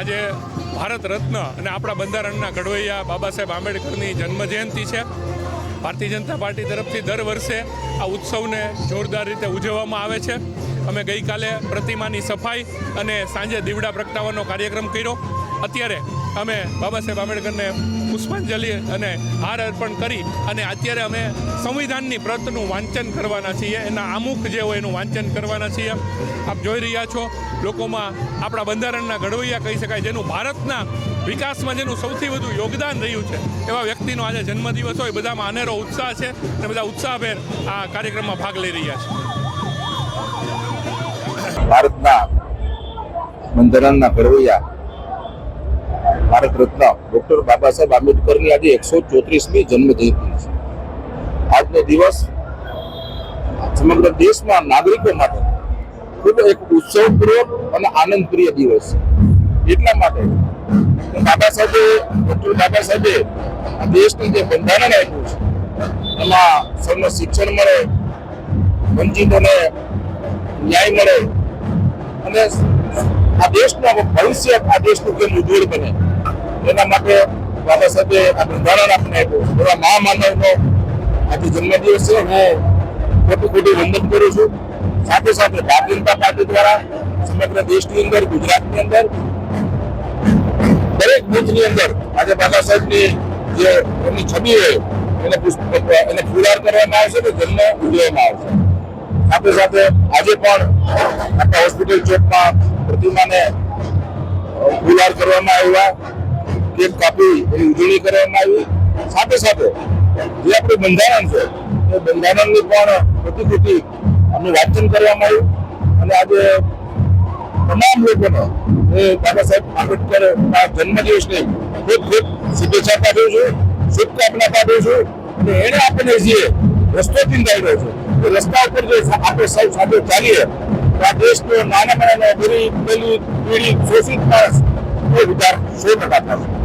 આજે ભારત રત્ન અને આપણા બંધારણના ઘડવૈયા બાબા સાહેબ આંબેડકરની જન્મજયંતિ છે. ભારતીય જનતા પાર્ટી તરફથી દર વર્ષે આ ઉત્સવને જોરદાર રીતે ઉજવવામાં આવે છે. અમે ગઈકાલે પ્રતિમાની સફાઈ અને સાંજે દીવડા પ્રગટાવવાનો કાર્યક્રમ કર્યો. અત્યારે અમે બાબા સાહેબ આંબેડકરને પુષ્પાંજલિ અને હાર અર્પણ કરી અને અત્યારે અમે સંવિધાનની પ્રતનું વાંચન કરવાના છીએ, એના આમુખ જે હોય એનું વાંચન કરવાના છીએ. આપ જોઈ રહ્યા છો, લોકોમાં આપણા બંધારણના ઘડવૈયા કહી શકાય, જેનું ભારતના વિકાસમાં જેનું સૌથી વધુ યોગદાન રહ્યું છે. એવા વ્યક્તિનો આજે જન્મદિવસ હોય, બધામાં અનેરો ઉત્સાહ છે અને બધા ઉત્સાહભેર આ કાર્યક્રમમાં ભાગ લઈ રહ્યા છે. ભારતના બંધારણના ઘડવૈયા ભારત રત્ન ડોક્ટર બાબા સાહેબ આંબેડકરની આજે એકસો ચોત્રીસમી જન્મ જયંતિ છે. આજનો દિવસ સમગ્ર દેશમાં નાગરિકો માટે ખૂબ એક ઉત્સવપૂર્વક અને આનંદપ્રિય દિવસ એટલા માટે બાબા સાહેબે ડોક્ટર બાબા સાહેબે દેશનું જે બંધારણ આપ્યું છે, એમાં સૌને શિક્ષણ મળે, વંચિતોને ન્યાય મળે અને આ દેશનું ભવિષ્ય, આ દેશનું કેમ ઉજ્જવળ બને? એના માટે બાબા સાહેબે આ બંધારણ આપણે આપ્યું. એવા મહામાનવનો આજે જન્મદિવસ છે. હું ખોટું ખોટું વંદન કરું છું. સાથે સાથે ભારતીય જનતા પાર્ટી દ્વારા સમગ્ર દેશની અંદર, ગુજરાતની અંદર, દરેક બુથની અંદર આજે બાબા સાહેબની જે એમની છબી હોય એને એને ફુલાર કરવામાં આવશે તો જન્મ ઉજવવામાં આવશે સાથે સાથે આજે પણ આપણા હોસ્પિટલ ચોકમાં પ્રતિમાને ફુલાર કરવામાં આવ્યા. કેક કાપી એની ઉજવણી કરવામાં આવી. સાથે સાથે જે આપણું બંધારણ છે, એ બંધારણની પણ પ્રતિકૃતિ અમે વાંચન કરવામાં આવ્યું. અને આજે તમામ લોકોને, એ બાબા સાહેબ આંબેડકર ના જન્મદિવસની ખૂબ ખૂબ શુભેચ્છા પાઠવું છું, શુભકામના પાઠવું છું. અને એને આપણને જે રસ્તો ચિંતાવ્યો છે, એ રસ્તા ઉપર જો આપણે સૌ સાથે ચાલીએ, તો આ દેશનો નાના નાના ગરીબ પેલી પીડી શોષિત માણસ, એ વિચાર સો ટકા થશે.